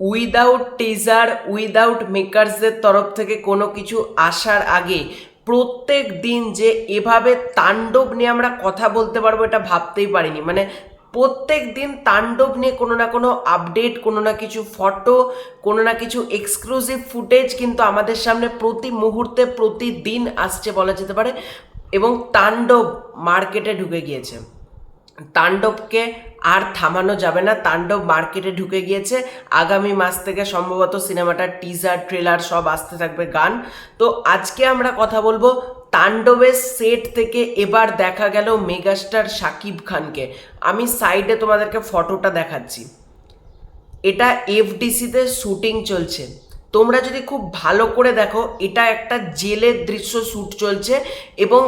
Without teaser without মেকার্সদের তরফ থেকে কোনো কিছু আসার আগে প্রত্যেক দিন যে এভাবে তাণ্ডব নিয়ে আমরা কথা বলতে পারব এটা ভাবতেই পারিনি। মানে প্রত্যেক দিন তাণ্ডব নিয়ে কোনো না কোনো আপডেট কোনো না কিছু ফটো কোনো না কিছু এক্সক্লুসিভ ফুটেজ কিন্তু আমাদের সামনে প্রতি মুহূর্তে, প্রতিদিন আসছে বলা যেতে পারে এবং তাণ্ডব মার্কেটে ঢুকে গিয়েছে। তাণ্ডবকে আর থামানো যাবে না। তাণ্ডব মার্কেটে ঢুকে গিয়েছে। আগামী মাস থেকে সম্ভবত সিনেমাটার টিজার ট্রেলার সব আসতে থাকবে গান। তো আজকে আমরা কথা বলব তাণ্ডবের সেট থেকে এবার দেখা গেল মেগাস্টার শাকিব খানকে। আমি সাইডে তোমাদেরকে ফটোটা দেখাচ্ছি। এটা এফডিসিতে শুটিং চলছে। তোমরা যদি খুব ভালো করে দেখো, এটা একটা জেলের দৃশ্য শ্যুট চলছে এবং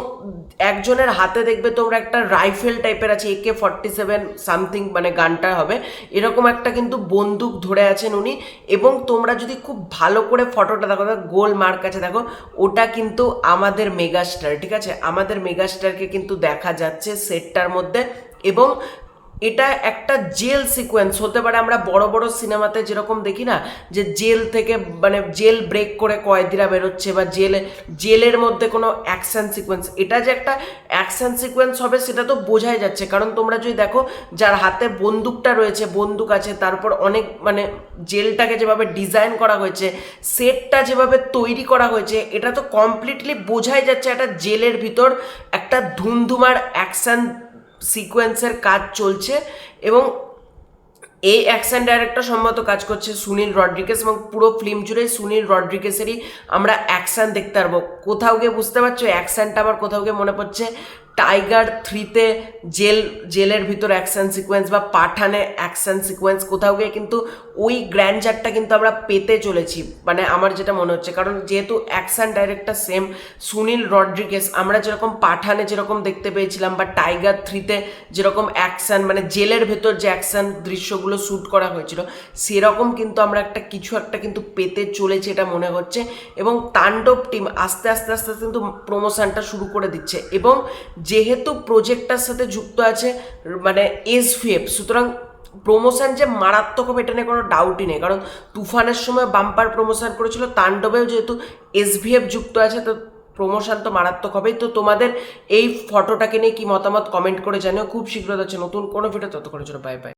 একজনের হাতে দেখবে তোমরা একটা রাইফেল টাইপের আছে একে ফর্টি সেভেন সামথিং মানে গানটা হবে। এরকম একটা কিন্তু বন্দুক ধরে আছেন উনি এবং তোমরা যদি খুব ভালো করে ফটোটা দেখো গোল মার্ক আছে দেখো, ওটা কিন্তু আমাদের মেগাস্টার, ঠিক আছে? আমাদের মেগাস্টারকে কিন্তু দেখা যাচ্ছে সেটটার মধ্যে এবং এটা একটা জেল সিকোয়েন্স, হতে পারে আমরা বড় বড় সিনেমাতে যেরকম দেখি না, যে জেল থেকে মানে জেল ব্রেক করে কয়েদিরা বেরোচ্ছে বা জেলে, জেলের মধ্যে কোনো অ্যাকশন সিকোয়েন্স। এটা যে একটা অ্যাকশন সিকোয়েন্স হবে সেটা তো বোঝাই যাচ্ছে। কারণ তোমরা যদি দেখো, যার হাতে বন্দুকটা রয়েছে, বন্দুক আছে, তারপর অনেক মানে জেলটাকে যেভাবে ডিজাইন করা হয়েছে, সেটটা যেভাবে তৈরি করা হয়েছে, এটা তো কমপ্লিটলি বোঝাই যাচ্ছে একটা জেলের ভিতর একটা ধুমধুমার অ্যাকশন সিকোয়েন্সের কাজ চলছে এবং এই অ্যাকশন ডাইরেক্টর সম্ভবত কাজ করছে সুনীল রড্রিকেস এবং পুরো ফিল্ম জুড়ে সুনীল রড্রিকেসেরই আমরা অ্যাকশান দেখতে পারব। কোথাও গিয়ে বুঝতে পারছ অ্যাকশানটা আমার কোথাও গিয়ে মনে পড়ছে টাইগার থ্রিতে জেল, জেলের ভিতর অ্যাকশন সিকোয়েন্স বা পাঠানে অ্যাকশন সিকোয়েন্স কোথাও গিয়ে কিন্তু ওই গ্র্যান্ডজারটা কিন্তু আমরা পেতে চলেছি। মানে আমার যেটা মনে হচ্ছে, কারণ যেহেতু action director same Sunil Rodrigues আমরা যেরকম পাঠানে যেরকম দেখতে পেয়েছিলাম বা টাইগার থ্রিতে যেরকম অ্যাকশন মানে জেলের ভেতর যে অ্যাকশন দৃশ্যগুলো শ্যুট করা হয়েছিল, সেরকম কিন্তু আমরা একটা কিছু একটা কিন্তু পেতে চলেছে এটা মনে হচ্ছে। এবং তাণ্ডব টিম আস্তে আস্তে আস্তে আস্তে কিন্তু প্রমোশনটা শুরু করে দিচ্ছে। এবং যেহেতু প্রজেক্টটার সাথে যুক্ত আছে মানে এসভিএফ, সুতরাং প্রমোশন যে মারাত্মক হবে এটা নিয়ে কোনো ডাউটই নেই। কারণ তুফানের সময় বাম্পার প্রমোশন করেছিল, তাণ্ডবেও যেহেতু এসভিএফ যুক্ত আছে, তো প্রমোশন তো মারাত্মক হবেই। তো তোমাদের এই ফটোটাকে নিয়ে কি মতামত কমেন্ট করে জানিও। খুব শীঘ্র হচ্ছে নতুন কোনো ভিডিও তত জন্য বাই বাই